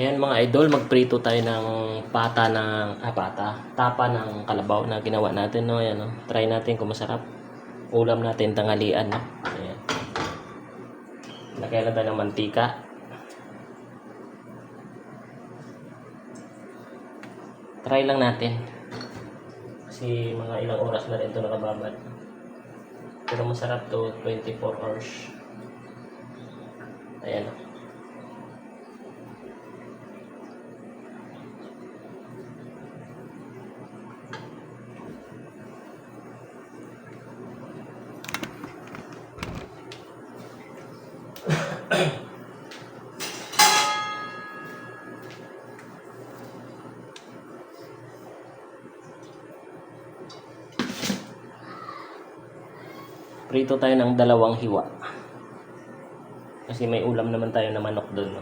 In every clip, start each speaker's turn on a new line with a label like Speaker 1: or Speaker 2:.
Speaker 1: Ayan mga idol, magprito tayo ng pata ng, ah pata, tapa ng kalabaw na ginawa natin, no? Ayan, no? Try natin kung masarap. Ulam natin tanghalian, no? Ayan. Lagyan na tayo ng mantika. Try lang natin. Kasi mga ilang oras na rin ito nakababad. Pero masarap to, 24 hours. Ayan, no? Prito tayo ng dalawang hiwa. Kasi may ulam naman tayo na manok doon.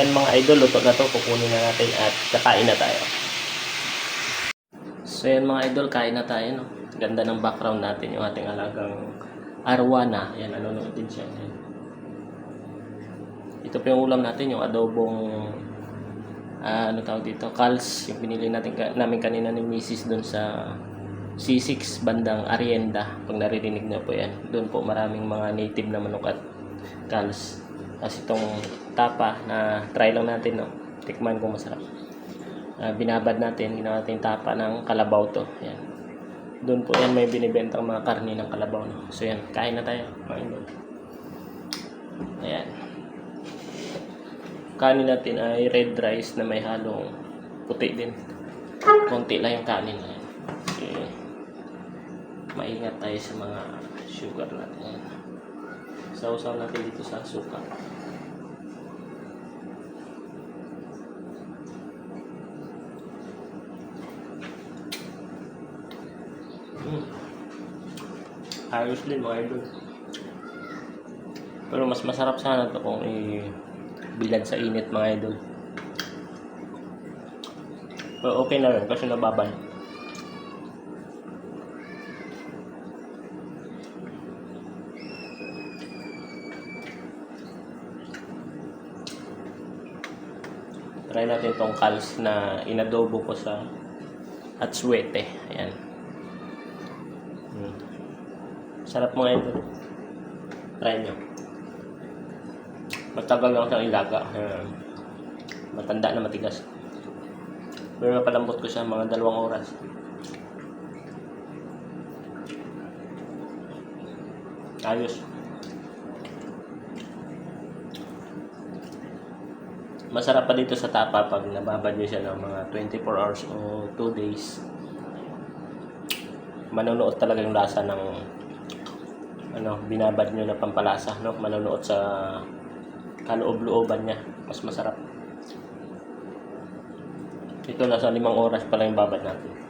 Speaker 1: Yan mga idol, luto na to. Kukunin na natin at kakain na tayo. So yan mga idol, kain na tayo. No? Ganda ng background natin, yung ating alagang arwana. Yan, nanonood din siya. Yan. Ito po yung ulam natin, yung adobong ah, ano tawag dito, calls, yung pinili natin namin kanina ni Mrs. doon sa C6 bandang Arienda. Pag naririnig niyo po yan, doon po maraming mga native na manok at calls. Tapos itong tapa na try lang natin, no? Tikman kung masarap. Ah, binabad natin, ginawa natin tapa ng kalabaw to. Yan. Doon po yan may binibentang mga karni ng kalabaw. No? So yan, kain na tayo. Kain doon. Ayan. Kanin natin ay red rice na may halong puti din. Konti lang yung kanin. Ayan. Kasi maingat tayo sa mga sugar natin. Ayan. Sausaw natin dito sa suka. Mm. Ayos din mga idol. Pero mas masarap sana to kung i-bilad sa init mga idol. Pero okay na rin kasi nababal. Try natin tong kals na inadobo ko sa at suwete. Ayan. Mm. Sarap mga ito. Try nyo. Matagal lang siyang ilaga. Ayan. Matanda na matigas. Pero napalambot ko siya mga dalawang oras. Ayos. Masarap pa dito sa tapa pag nababad nyo siya ng mga 24 hours o 2 days. Manunuot talaga yung lasa ng ano, binabad nyo na pampalasa, no? Manunuot sa kaloob-looban niya. Mas masarap. Ito nasa limang oras pa lang yung babad natin.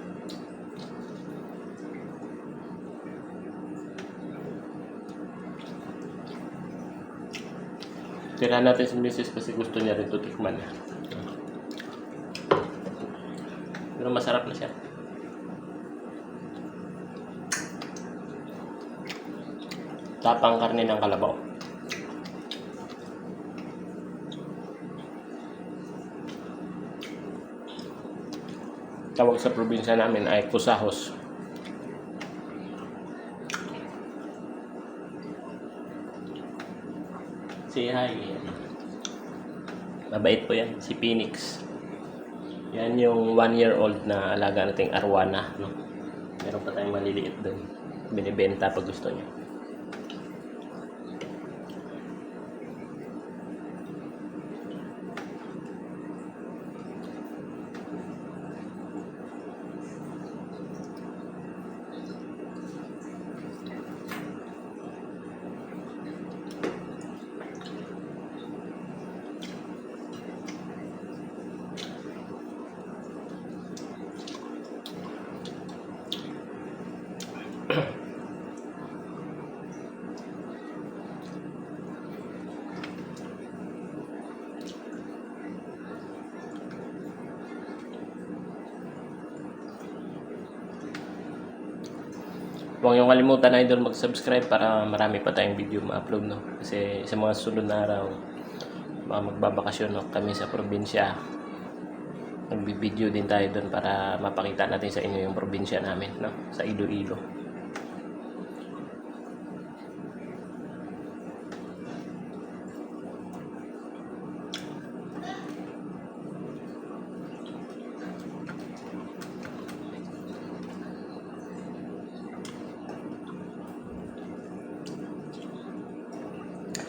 Speaker 1: Tira natin si Mrs. kasi gusto niya rin ito tikman. Pero masarap na siya. Tapang karne ng kalabaw. Tawag sa probinsya namin ay kusahos. Say hi. Mabait po yan, si Phoenix. Yan yung one year old na alaga nating arwana. No? Meron pa tayong maliliit doon. Binibenta pag gusto niyo. Huwag niyong kalimutan idol mag-subscribe para marami pa tayong video ma-upload no. Kasi sa mga sunod na araw, mga magbabakasyon no, kami sa probinsya. Nagbibideo din tayo doon para mapakita natin sa inyo yung probinsya namin no, sa Iloilo.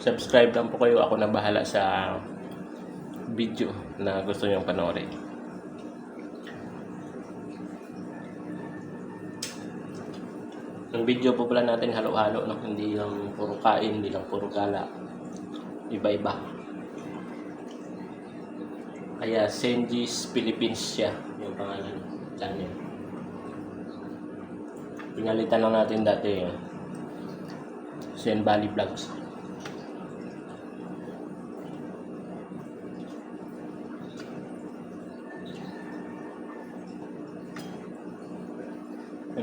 Speaker 1: Subscribe lang po kayo. Ako na bahala sa video na gusto niyong panoorin. Ang video po pala natin halo-halo, no? hindi lang puro kain, hindi lang puro gala. Iba-iba. Kaya Senji's Philippines siya, yung pangalan channel. Pinalitan lang natin dati yung Sen Valley Vlogs.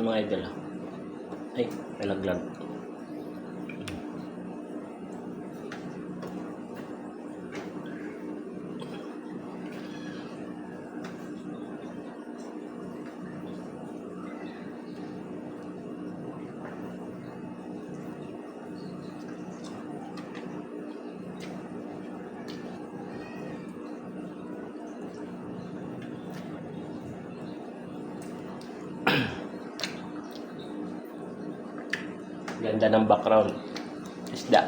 Speaker 1: Mga idol ah. Ay, may Ganda ng background. Isda.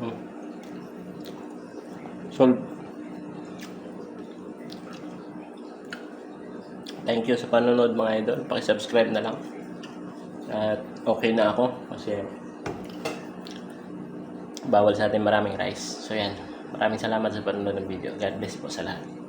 Speaker 1: Hmm. Solve. Thank you sa panonood mga idol. Paki-subscribe na lang. At okay na ako kasi bawal sa atin maraming rice. So yan. Maraming salamat sa panonood ng video. God bless po sa lahat.